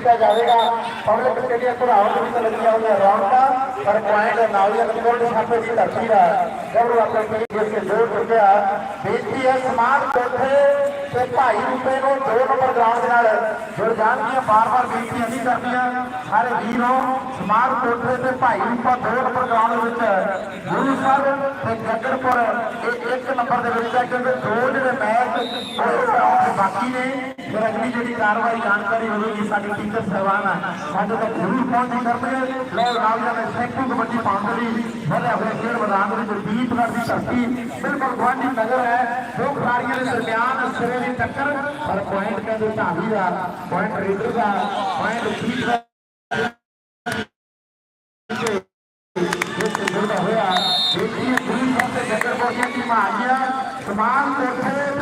ਕੀਤਾ ਜਾਵੇਗਾ। Public stadium ਘੁਰਾਵਟ ਵਿੱਚ ਲੱਗੀਆਂ ਹੋਈਆਂ ਰੌਣਕਾਂ ਪਰ ਪੁਆਇੰਟ ਨਾਲੀਆਂ ਕੋਲ ਛਾਪੇ ਦੀ ਧਰਤੀ ਦਾ ਗੱਭਰੂ ਆਪਣੇ ਕਈ ਦੇਸ਼ ਕੇ ਜੋੜ ਬੇਨਤੀ ਹੈ, ਸਮਾਨ ਕੋਠੇ ਤੇ ਭਾਈ ਰੂਪੇ ਨੂੰ ਦੋ ਨੰਬਰ ਗਰਾਊਂਡ ਦੇ ਨਾਲ ਜੁੜ ਜਾਣਗੀਆਂ ਬਾਰ-ਬਾਰ ਬੇਨਤੀ ਅਸੀਂ ਕਰਦੀਆਂ ਸਾਰੇ ਵੀਰੋ, ਸਮਾਨ ਕੋਠੇ ਤੇ ਭਾਈ ਰੂਪਾ ਦੋ ਨੰਬਰ ਗਰਾਊਂਡ ਵਿੱਚ ਗੁਰੂ ਸਾਹਿਬ ਤੇ ਗੱਗੜਪੁਰ ਇਹ ਇੱਕ ਨੰਬਰ ਦੇ ਵਿੱਚ ਹੈ, ਕਿਉਂਕਿ ਦੋ ਜਿਹੜੇ ਮੈਚ ਬਾਕੀ ਨੇ। ਫਿਰ ਅਗਲੀ ਜਿਹੜੀ ਕਾਰਵਾਈ ਜਾਣਕਾਰੀ ਹੋਵੇਗੀ ਸਾਡੀ ਟੀਚਰ ਸਾਹਿਬਾਨ ਆ, ਸਾਡੇ ਤੱਕ ਜ਼ਰੂਰ ਪਹੁੰਚੀ ਕਰਨਗੇ। ਲੋ ਰਾਜਾ ਨੇ ਸੈਂਕੂ ਕਬੱਡੀ ਪਾਉਣ ਲਈ ਵਧਿਆ ਹੋਇਆ ਖੇਡ ਮੈਦਾਨ ਦੇ ਵਿੱਚ ਦੀਪਗੜ੍ਹ ਦੀ ਧਰਤੀ ਬਿਲਕੁਲ ਗੁਆਂਢੀ ਨਗਰ ਹੈ। ਦੋ ਖਿਡਾਰੀਆਂ ਦੇ ਦਰਮਿਆਨ ਸਿਰੇ ਦੀ ਟੱਕਰ, ਪਰ ਪੁਆਇੰਟ ਕਹਿੰਦੇ ਢਾਬੀ ਦਾ ਪੁਆਇੰਟ ਰੀਡਰ ਦਾ ਪੁਆਇੰਟ ਠੀਕ ਦਾ।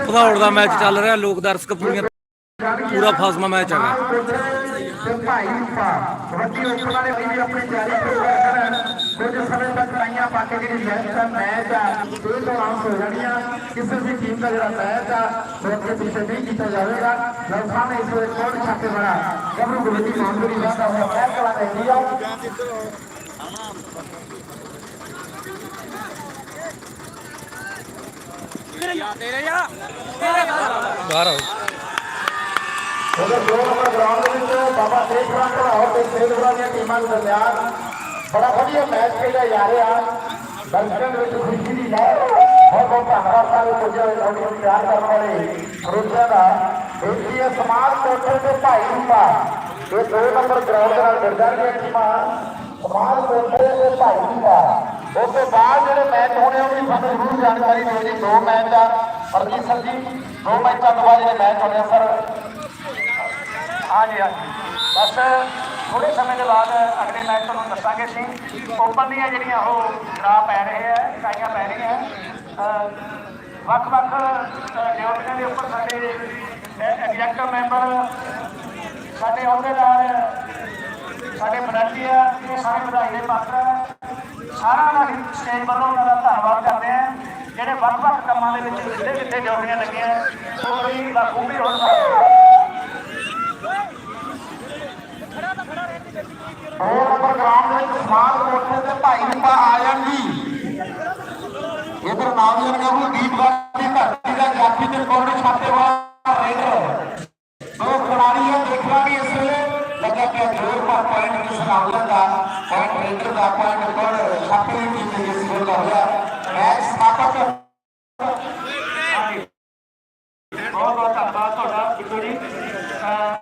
ਭਦੌੜ ਦਾ ਮੈਚ ਚੱਲ ਰਿਹਾ, ਲੋਕ ਦਰਸ਼ਕ ਪੂਰੀਆਂ ਪੂਰਾ ਫਾਸਮਾ ਮੈਚ ਹੈਗਾ ਤੇ ਭਾਈ ਰੂਪਾ ਕਬੱਡੀ ਓਪਨ ਵਾਲੇ ਵੀ ਆਪਣੀ ਤਿਆਰੀ ਪੂਰਾ ਕਰਨ ਕੁਝ ਸਮੇਂ ਤੱਕ ਲਾਈਆਂ ਪਾ ਕੇ ਜਿਹੜੀ ਮੈਚ ਦਾ ਮੈਚ ਆ ਇਹ ਤੋਂ ਆਊਟ ਹੋ ਜਾਣੀਆਂ ਕਿਸੇ ਵੀ ਟੀਮ ਦਾ ਜਿਹੜਾ ਮੈਚ ਆ ਉਹ ਅੱਗੇ ਪਿੱਛੇ ਨਹੀਂ ਕੀਤਾ ਜਾਵੇਗਾ ਲਓ ਸਾਹਮਣੇ ਇਸ ਵੇਲੇ ਕੋਣ ਛਾਪੇ ਬਣਾ ਗੱਭਰੂ ਕਬੱਡੀ ਮਾਉਂਦਰੀ ਦਾ ਹੋਇਆ ਮੈਚ ਕਲਾ ਦੇ ਇੰਡੀਆ ਬਾਹਰ ਆਓ ਉਧਰ ਦੋ ਨੰਬਰ ਗਰਾਊਂਡ ਦੇ ਵਿੱਚ ਬਾਬਾ ਤੇਜ ਰਾਮ ਭਰਾਓ ਤੇ ਸੇਲਵਰਾ ਦੀਆਂ ਟੀਮਾਂ ਦੇ ਦਰਮਿਆਨ ਬੜਾ ਵਧੀਆ ਮੈਚ ਖੇਡਿਆ ਜਾ ਰਿਹਾ। ਦਰਸ਼ਕਾਂ ਵਿੱਚ ਖੁਸ਼ੀ ਦੀ ਲਹਿਰ। ਬਹੁਤ ਬਹੁਤ ਧੰਨਵਾਦ ਸਾਰੇ ਪੁੱਜੇ ਹੋਏ ਲੋਕਾਂ ਨੂੰ ਪਿਆਰ ਕਰਨ ਵਾਲੇ ਸਰੋਤਿਆਂ ਦਾ। ਬੇਨਤੀ ਸਮਾਜ ਕੋਠੇ ਤੇ ਭਾਈ ਰੂਪਾ ਇਹ ਦੋ ਨੰਬਰ ਗਰਾਊਂਡ ਦੇ ਨਾਲ ਜੁੜ ਜਾਣਗੀਆਂ ਟੀਮਾਂ। ਸਮਾਜ ਕੋਠੇ ਤੇ ਭਾਈ ਰੂਪਾ ਉਸ ਤੋਂ ਬਾਅਦ ਜਿਹੜੇ ਮੈਚ ਹੋਣੇ ਉਹ ਵੀ ਸਾਨੂੰ ਜ਼ਰੂਰ ਜਾਣਕਾਰੀ ਦਿਓ ਜੀ। ਦੋ ਮੈਚ ਆ ਪਰਮਜੀਤ ਸਰ ਜੀ, ਦੋ ਮੈਚਾਂ ਤੋਂ ਬਾਅਦ ਜਿਹੜੇ ਮੈਚ ਹੋਣੇ ਸਰ ਹਾਂਜੀ ਹਾਂਜੀ ਬਸ ਥੋੜੇ ਸਮੇਂ ਦੇ ਬਾਅਦ ਅਗਲੇ ਮੈਚ ਤੁਹਾਨੂੰ ਦੱਸਾਂਗੇ ਅਸੀਂ। ਓਪਨ ਦੀਆਂ ਜਿਹੜੀਆਂ ਉਹ ਡਰਾ ਪੈ ਰਹੇ ਆ, ਇਕਾਈਆਂ ਪੈ ਰਹੀਆਂ। ਵੱਖ-ਵੱਖ ਡਿਊਟੀਆਂ ਦੇ ਉੱਪਰ ਸਾਡੇ ਐਗਜ਼ੈਕਟਿਵ ਮੈਂਬਰ ਸਾਡੇ ਅਹੁਦੇਦਾਰ, ਸਾਡੇ ਵਲੰਟੀਅਰ ਇਹ ਸਾਰੇ ਵਧਾਈ ਦੇ ਪਾਤਰ ਆ। ਸਾਰਿਆਂ ਦਾ ਹੀ ਸਟੇਜ ਵੱਲੋਂ ਉਹਨਾਂ ਦਾ ਧੰਨਵਾਦ ਕਰਦੇ ਆ। ਜਿਹੜੇ ਵੱਖ-ਵੱਖ ਕੰਮਾਂ ਦੇ ਵਿੱਚ ਜਿੱਥੇ-ਜਿੱਥੇ ਡਿਊਟੀਆਂ ਲੱਗੀਆਂ, ਉਹ ਵੀ ਬਖੂਬੀ ਹੋ ਦੋ ਨੰਬਰ ਗਰਾਊਂਡ ਦੇ ਵਿੱਚ ਸਮਾਨ ਕੋਠੇ ਤੇ ਭਾਈ ਰੂਪਾ ਆ ਜਾਣ ਜੀ ਇਧਰ ਨਾਮੀਆਂ ਨੇ ਉਹ ਦੀਪਗੜ੍ਹ ਦੀ ਧਰਤੀ ਦਾ ਜਾਫੀ ਤੇ ਕੋਰਟ ਛਾਪੇ ਵਾਲਾ ਰੇਡਰ ਦੋ ਖਿਡਾਰੀ ਹੈ ਦੇਖ ਲਾਂਗੇ ਇਸ ਵੇਲੇ ਲੱਗਾ ਪਿਆ ਜੋਰ ਪਰ ਪੁਆਇੰਟ ਕਿਸ ਨਾਮੀਆਂ ਦਾ ਪੁਆਇੰਟ ਰੇਡਰ ਦਾ ਪੁਆਇੰਟ ਕੋਰਟ ਛਾਪੇ ਦੀ ਟੀਮ ਦੇ ਇਸ ਵੇਲੇ ਹੋਇਆ ਮੈਚ ਸਮਾਪਤ। ਬਹੁਤ ਬਹੁਤ ਧੰਨਵਾਦ ਤੁਹਾਡਾ ਬਿੱਟੂ ਜੀ ਅਹ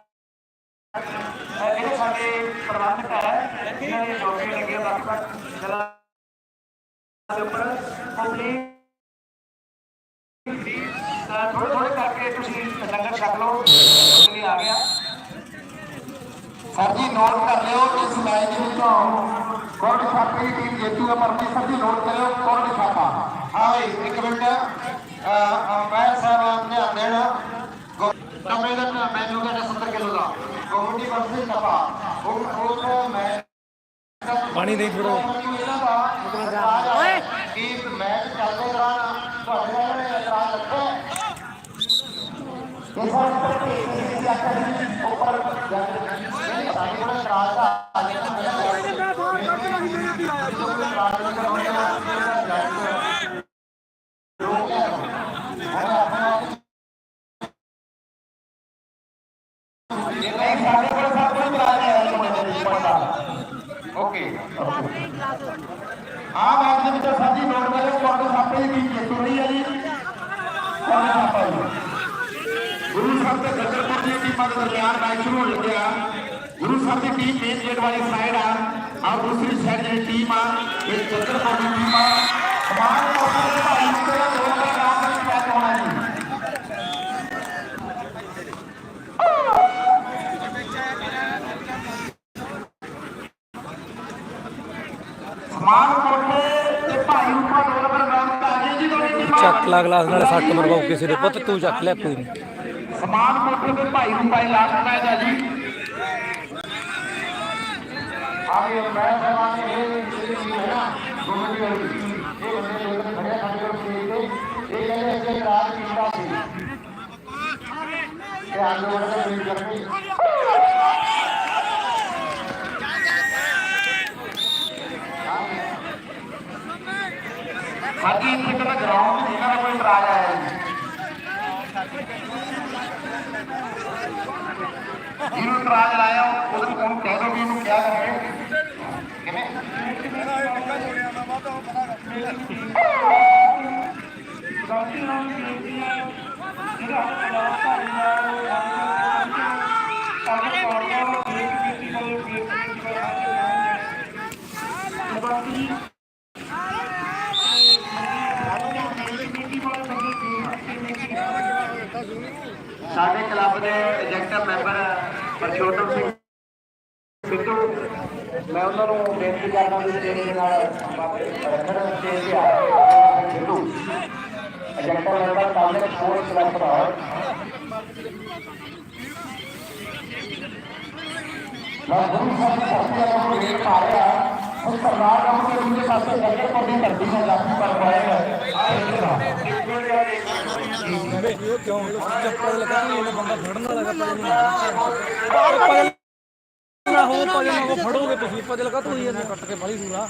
ਅਹ ਜਿਹੜੇ ਸਾਡੇ ਪ੍ਰਬੰਧਕ ਹੈ ਇਹਨਾਂ ਦੇ ਜੋਗੇ ਲੱਗੇ ਵੱਖ ਵੱਖ ਜਗ੍ਹਾ ਦੇ ਉੱਪਰ ਆਪਣੀ ਥੋੜੇ ਥੋੜੇ ਕਰਕੇ ਤੁਸੀਂ ਲੰਗਰ ਛਕ ਲਓ ਵੀ ਆ ਗਿਆ ਸਰ ਜੀ ਨੋਟ ਕਰ ਲਿਓ ਇਸ ਮੈਚ ਦੇ ਵਿੱਚੋਂ ਕੋਰਟ ਛਾਪੇ ਦੀ ਟੀਮ ਜੇਤੂ ਹੈ ਪਰਮਜੀਤ ਸਰ ਜੀ ਨੋਟ ਕਰਿਓ ਕੋਰਟ ਛਾਪਾ। ਹਾਂ ਇੱਕ ਮਿੰਟ। ਮੈਂ ਸਾਹਿਬ ਧਿਆਨ ਦੇਣਾ। ਕਮਰੇ ਦਾ ਮੈਂ ਕਹਿੰਦਾ 70 ਕਿਲੋ ਦਾ। ਕਬੱਡੀ ਵਰਸੇ ਟਪਾ ਉਹ ਉਹ ਮੈਂ ਪਾਣੀ ਨਹੀਂ ਥੋੜਾ ਓਏ। ਕੀ ਮੈਚ ਚੱਲਦੇ ਦੌਰਾਨ ਤੁਹਾਡੇ ਨਾਲ ਇਤਰਾਜ਼ ਰੱਖਿਆ ਇਸ ਵਾਰ ਉੱਪਰ ਭੇਜ ਦੀ ਜੀ ਉੱਪਰ ਨਹੀਂ ਸਾਡੇ ਕੋਲ ਇਤਰਾਜ਼ ਦਾ ਆ ਗਿਆ ਨਹੀਂ ਸਾਡੇ ਕੋਲ ਸਭ ਕੁਝ ਕਰਾ ਲਿਆ ਇਸ ਮੁੰਡੇ ਨੇ ਪਤਾ ਓਕੇ ਆ ਮੈਚ ਦੇ ਵਿੱਚ ਸਰ ਜੀ ਨੋਟ ਕਰਿਓ ਕੋਰਟ ਛਾਪੇ ਦੀ ਟੀਮ ਜੇਤੂ ਰਹੀ ਹੈ ਜੀ ਕੋਰਟ ਛਾਪਾ ਜੀ ਗੁਰੂ ਸਾਹਿਬ ਤੇ ਗੱਜਰਪੁਰ ਦੀਆਂ ਟੀਮਾਂ ਦੇ ਦਰਮਿਆਨ ਮੈਚ ਸ਼ੁਰੂ ਹੋਣ ਲੱਗਿਆ ਗੁਰੂ ਸਾਹਿਬ ਦੀ ਟੀਮ ਮੇਨ ਗੇਟ ਵਾਲੀ ਸਾਈਡ ਆ। ਆ ਦੂਸਰੀ ਸਾਈਡ ਜਿਹੜੀ ਟੀਮ ਆ ਇਹ ਗੱਜਰਪੁਰ ਦੀ ਟੀਮ ਆ। ਸਮਾਨ ਕੋਟੇ ਦੇ ਭਾਈ ਦੋ ਨੰਬਰ ਗਰਾਊਂਡ ਦੇ ਵਿੱਚ ਮੈਚ ਹੋਣਾ ਜੀ। ਸਮਾਨ ਕੋਟੇ ਤੇ ਭਾਈ ਰੂਪਾ ਦੋ ਨੰਬਰ ਗਰਾਊਂਡ ਤੇ ਗਏ ਜੀ ਦੋਨੇ ਟੀਮਾਂ ਚੱਕ ਲਾ ਗਲਾਸ ਨਾਲ ਸੱਟ ਮਰਵਾਓ ਕਿਸੇ ਦੇ ਪੁੱਤ ਤੂੰ ਚੱਕ ਲੈ ਕੋਈ ਨਹੀਂ ਸਮਾਨ ਕੋਠੇ ਤੇ ਭਾਈ ਨੂੰ ਪਾਈ ਲਾਸਟ ਮੈਚ ਆ ਜੀ। ਆਵੇ ਉਹ ਮੈਂ ਸਮਾਨ ਇਹ ਜਿਹੜੀ ਹੈ ਨਾ, ਗੁਰੂ ਦੀ ਇਹ ਬੰਦੇ ਲੋਕ ਖੜਿਆ ਸਾਡੇ ਕੋਲ ਸਟੇਜ ਤੇ। ਇਹ ਕਹਿੰਦੇ ਅਸੀਂ ਇਤਰਾਜ਼ ਕੀਤਾ ਸੀ। ਤੇ ਆਲੂ ਵੜ ਦਾ ਬੀਜ ਕਰਨੀ ਬਾਕੀ ਇੱਥੇ ਕਹਿੰਦਾ ਗਰਾਊਂਡ ਤੇ ਇਹਨਾਂ ਦਾ ਕੋਈ ਇਤਰਾਜ਼ ਆਇਆ ਨਹੀਂ। ਜਿਹਨੂੰ ਇਤਰਾਜ਼ ਲਾਇਆ, ਉਹਨੂੰ ਉਹਨੂੰ ਕਹਿ ਦੋ ਵੀ ਸਾਡੇ ਕਲੱਬ ਦੇ ਐਗਜ਼ੈਕਟਿਵ ਮੈਂਬਰ ਪਰਸ਼ੋਤਮ ਸਿੰਘ ਸਿੱਧੂ ਮੈਂ ਉਹਨਾਂ ਨੂੰ ਬੇਨਤੀ ਕਰਦਾ ਵੀ ਤੇਰੇ ਨਾਲ ਰੱਖਣ ਤੇ ਧਿਆਨ Sidhu executive member college sports club ਦਾ ਮੈਂ ਗੁਰੂ ਸਾਹਿਬ ਦੀ ਧਰਤੀ ਵਾਲਾ ਨੂੰ ਵੇਖ ਪਾ ਨੂੰ ਦਾ ਨਾ ਹੋ ਪਜਲ ਉਹ ਫੜੋਗੇ ਤੁਸੀਂ ਪਜਲ ਕਾ ਤੂੰ ਇਹਨੇ ਕੱਟ ਕੇ ਬੜੀ ਸੂਰਾ।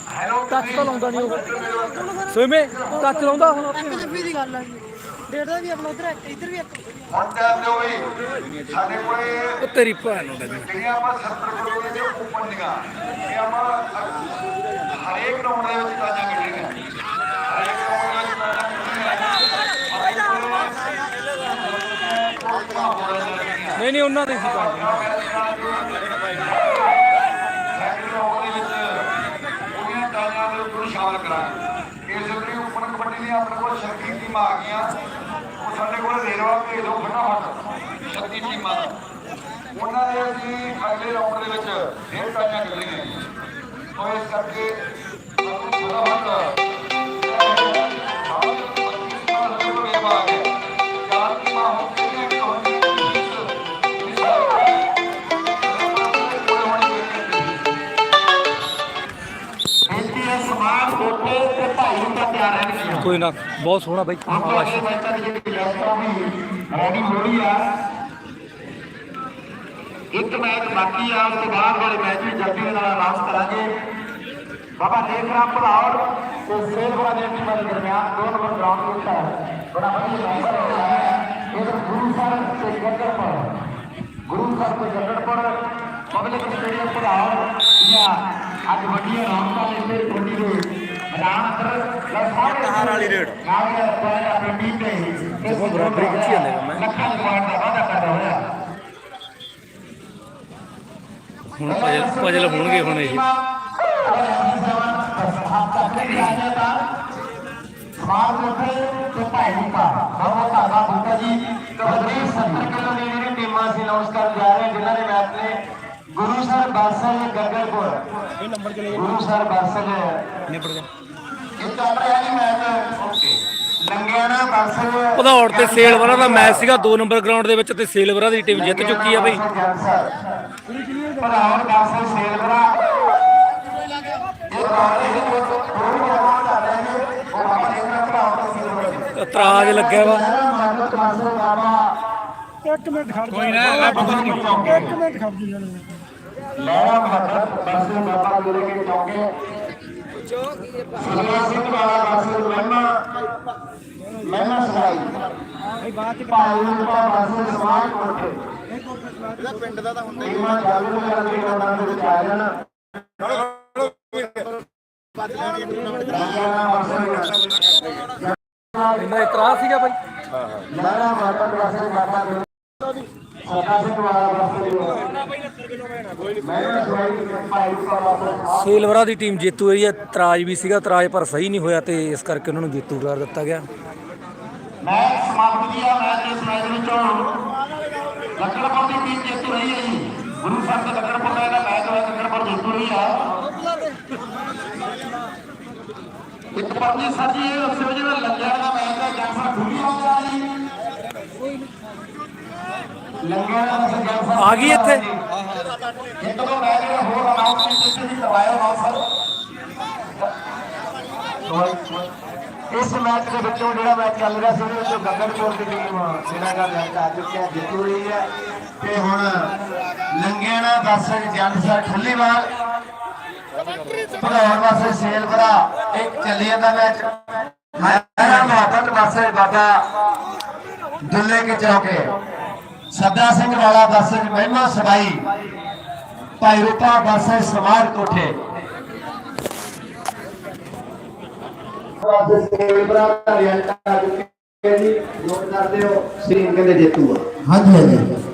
ਟੱਚ ਤਾਂ ਲਾਉਂਦਾ ਨਹੀਂ ਉਹ। ਸੋਇਮੇ ਟੱਚ ਲਾਉਂਦਾ ਹੁਣ ਇੱਕ ਜੱਫੀ ਦੀ ਗੱਲ ਆ ਜੀ। ਡੇਢ ਦਾ ਵੀ ਆਪਣਾ ਉਧਰ ਇੱਧਰ ਵੀ ਇੱਕ ਹੁਣ ਟਾਈਮ ਦਿਓ ਵੀ ਸਾਡੇ ਕੋਲੇ ਉਹ ਤੇਰੀ ਭੈਣ ਨੂੰ ਜਿਹੜੀਆਂ ਆਪਾਂ 70 ਕਰੋੜ ਦੇ ਕੂਪਨ ਦੀਆਂ ਇਹ ਆਪਾਂ ਹਰੇਕ ਰੌਂਡ ਦੇ ਵਿੱਚ ਤਾਜ਼ਾ ਕੱਢੀਆਂ ਹਰੇਕ ਰੌਂਡ ਦੇ ਵਿੱਚ ਤਾਜ਼ਾ ਨਹੀਂ ਨਹੀਂ ਉਹਨਾਂ ਦੇ ਸੀ ਕੰਮ ਸੈਕਟਰੀ ਰੌਂਡ ਦੇ ਵਿੱਚ ਉਹਦੀਆਂ ਤਾਜ਼ਾ ਦੇ ਉੱਪਰ ਸ਼ਾਮਲ ਕਰਾਂਗੇ ਇਸ ਲਈ ਉੱਪਰ ਕਬੱਡੀ ਦੀਆਂ ਆਪਣੇ ਕੋਲ ਸ਼ਰਕੀ ਟੀਮਾਂ ਆ ਗਈਆਂ। ਉਹ ਸਾਡੇ ਕੋਲ ਰੇਰਵਾ ਭੇਜ ਦਿਓ ਫਟਾਫਟ। ਸ਼ਰਕੀ ਟੀਮਾਂ ਉਹਨਾਂ ਦੇ ਅਸੀਂ ਅਗਲੇ ਰਾਉਂਡ ਦੇ ਵਿੱਚ ਡੇਢ ਤਾਜ਼ਾ ਕੱਢਣੀਆਂ। ਉਹ ਇਸ ਕਰਕੇ ਫਟਾਫਟ ਕੋਈ ਨਾ, ਬਹੁਤ ਸੋਹਣਾ ਬਾਈ ਆਪਾਂ ਇਸ ਮੈਚਾਂ ਦੀ ਜਿਹੜੀ ਵਿਵਸਥਾ ਵੀ ਰੈਡੀ ਹੋ ਰਹੀ ਆ। ਇੱਕ ਮੈਚ ਬਾਕੀ ਆ, ਉਸ ਤੋਂ ਬਾਅਦ ਵਾਲੇ ਮੈਚ ਵੀ ਜਲਦੀ ਨਾਲ ਅਨਾਉਂਸ ਕਰਾਂਗੇ। ਬਾਬਾ ਦੇਖ ਰਾਮ ਭਲਾਉਰ ਤੇ ਸੇਲਵਾ ਦੇ ਟੀਮਾਂ ਦੇ ਦਰਮਿਆਨ ਦੋ ਨੰਬਰ ਗਰਾਊਂਡ ਵਿੱਚ ਹੈ ਬੜਾ ਵਧੀਆ ਮੈਚ ਹੋ ਰਿਹਾ ਹੈ। ਇਹ ਗੁਰੂ ਸਾਹਿਬ ਤੇ ਗੱਗੜਪੁਰ ਗੁਰੂ ਸਾਹਿਬ ਤੇ ਗੱਗੜਪੁਰ ਪਬਲਿਕ ਸਟੇਡੀਅਮ ਭਲਾਉਰ ਜਾਂ ਅੱਜ ਵੱਡੀਆਂ ਰੌਣਕਾਂ ਦੇ ਇੱਥੇ ਟੋਡੀ ਦੇ ਮੈਦਾਨ ਅੰਦਰ। ਲੈ ਸਾਰੇ ਹਾਰ ਵਾਲੀ ਰੇਡ। ਦੇ ਦੇ ਦੇਖੋ ਬਰਾਬਰੀ ਜਾਂਦੇ ਕੰਮ ਹੈ। ਲੱਖਾਂ ਦੇ ਪੁਆਇੰਟ ਦਾ ਵਾਅਦਾ ਕਰਦਾ ਹੋਇਆ। ਹੁਣ ਪਜਲ ਪਜਲ ਹੋਣਗੇ ਹੁਣ ਇਹ। ਸਮਾਜ ਉੱਥੇ ਤੇ ਭਾਈ ਪਾ ਬਹੁਤ ਧੰਨਵਾਦ ਬੁੱਟਾ ਜੀ ਕਬੱਡੀ 70 ਕਿਲੋ ਦੀ ਜਿਹੜੀ ਟੀਮਾਂ ਅਸੀਂ ਅਨਾਉਂਸ ਕਰਨ ਜਾ ਰਹੇ ਜਿਨ੍ਹਾਂ ਦੇ ਮੈਚ ਨੇ ਗੁਰੂ ਸਰ ਬਾਸਲ ਗਗਰਪੁਰ। ਇਹ ਨੰਬਰ ਕਿਹੜੇ ਗੁਰੂ ਸਰ ਬਾਸਲ ਨਿਬੜ ਗਿਆ ਭਦੌੜ ਤੇ ਸੇਲਵਰਾ ਦਾ ਮੈਚ ਸੀਗਾ 2 ਨੰਬਰ ਗਰਾਊਂਡ ਦੇ ਵਿੱਚ ਤੇ ਸੇਲਵਰਾ ਦੀ ਟੀਮ ਜਿੱਤ ਚੁੱਕੀ ਆ ਬਈ। ਬਾਸਲ ਸੇਲਵਰਾ ਹੈ ਉਹ ਬਾਬਾ ਜੀ ਦਾ ਭਰਾਵਰ ਤੇ ਸੇਲਵਰਾ ਇਤਰਾਜ਼ ਲੱਗਿਆ ਵਾ। ਇੱਕ ਮਿੰਟ ਖੜ ਕੋਈ ਨਾ ਆਪਾਂ ਇੱਕ ਮਿੰਟ ਖੜ ਜੀ। ਲਹਿਰਾ ਮੁਹੱਬਤ ਬਾਸਲ ਬਾਬਾ ਗੁਰੂ ਕੇ ਚੌਂਕੇ ਸੁਖਨਾ ਸਿੰਘ ਵਾਲਾ ਬਾਸਲ ਮਹਿਮਾ ਮਹਿਮਾ ਸਰਾਈ ਭਾਈ ਰੂਪਾ ਬਾਸਲ ਸਮਾਜ ਕੋਠੇ ਇਹਦਾ ਪਿੰਡ ਦਾ ਤਾਂ ਹੁੰਦਾ ਹੀ ਜਾਗਰੂਕ ਕਰਕੇ ਉਹਨਾਂ ਦੇ ਵਿੱਚ ਆ ਜਾਣਾ ਇੰਨਾ ਇਤਰਾਜ਼ ਸੀਗਾ ਬਾਈ। ਲਹਿਰਾ ਮੁਹੱਬਤ ਬਾਸਲ ਬਾਬਾ ਗੁਰੂ ਸਰਦਾਰ ਸੇਲਵਰਾ ਦੀ ਟੀਮ ਜੇਤੂ ਰਹੀ ਹੈ ਇਤਰਾਜ਼ ਵੀ ਸੀਗਾ ਇਤਰਾਜ਼ ਪਰ ਸਹੀ ਨਹੀਂ ਹੋਇਆ ਤੇ ਇਸ ਕਰਕੇ ਉਹਨਾਂ ਨੂੰ ਜੇਤੂ ਕਰਾਰ ਦਿੱਤਾ ਗਿਆ। ਮੈਚ ਸਮਾਪਤੀ ਆ ਮੈਚ ਇਸ ਮੈਚ ਵਿੱਚੋਂ ਲੱਕੜਪੁਰ ਦੀ ਟੀਮ ਜਿੱਤ ਰਹੀ ਹੈ ਜੀ ਗੁਰੂ ਸਾਹਿਬ ਦੇ ਲੱਕੜਪੁਰ ਦਾ ਇਹਦਾ ਮੈਚ ਹੋਇਆ ਲੱਕੜਪੁਰ ਜਿੱਤ ਰਹੀ ਆ ਇੱਕ ਪਰਜੀ ਸਰ ਜੀ ਇਹ ਦੱਸਿਓ ਜਿਹੜਾ ਲੰਗਿਆ ਦਾ ਮੈਚ ਹੈ ਜੈਸਾ ਖੁੱਲੀ ਹੋ ਗਿਆ ਜੀ। ਲੰਗਿਆ ਦਾ ਮੈਚ ਜੈਸਾ ਆ ਗਈ ਇੱਥੇ? ਇੱਕ ਦੋ ਮੈਚ ਜਿਹੜੇ ਹੋਰ ਅਨਾਉਂਸਮੈਂਟ ਇੱਥੇ ਵੀ ਨਾ ਸਰ ਇਸ ਮੈਚ ਦੇ ਵਿੱਚੋਂ ਜਿਹੜਾ ਮੈਚ ਚੱਲ ਰਿਹਾ ਸੀ, ਉਹਦੇ ਵਿੱਚੋਂ ਗਗਨਪੁਰ ਦੀ ਟੀਮ ਜਿਹੜਾ ਦਾ ਮੈਚ ਆ ਚੁੱਕਿਆ ਜਿੱਤੂ ਰਹੀ ਹੈ। ਤੇ ਹੁਣ ਲੰਗਿਆਣਾ ਦਰਸ਼ਕ ਜੰਡ ਠੱਲੀਵਾਲ ਭਗਵਾਨ ਵਾਸਤੇ ਸੇਲਵਰਾ ਇੱਕ ਚੱਲੀ ਜਾਂਦਾ ਮੈਚ। ਮੈਂ ਮੁਹੱਬਤ ਵਾਸਤੇ ਬਾਬਾ, ਦੁੱਲੇ ਕੇ ਚੌਕੇ। ਸੱਦਾ ਸਿੰਘ ਵਾਲਾ ਬਰਸੇ ਮਹਿਮਾ ਸਬਾਈ ਭਾਈ ਰੂਪਾ ਬਰਸੇ ਸਮਾਰ ਕੋਠੇ। ਨੋਟ ਕਰਦੇ ਹੋ ਸੀਨ ਕਹਿੰਦੇ ਜੇਤੂ ਆ। ਹਾਂਜੀ ਹਾਂਜੀ।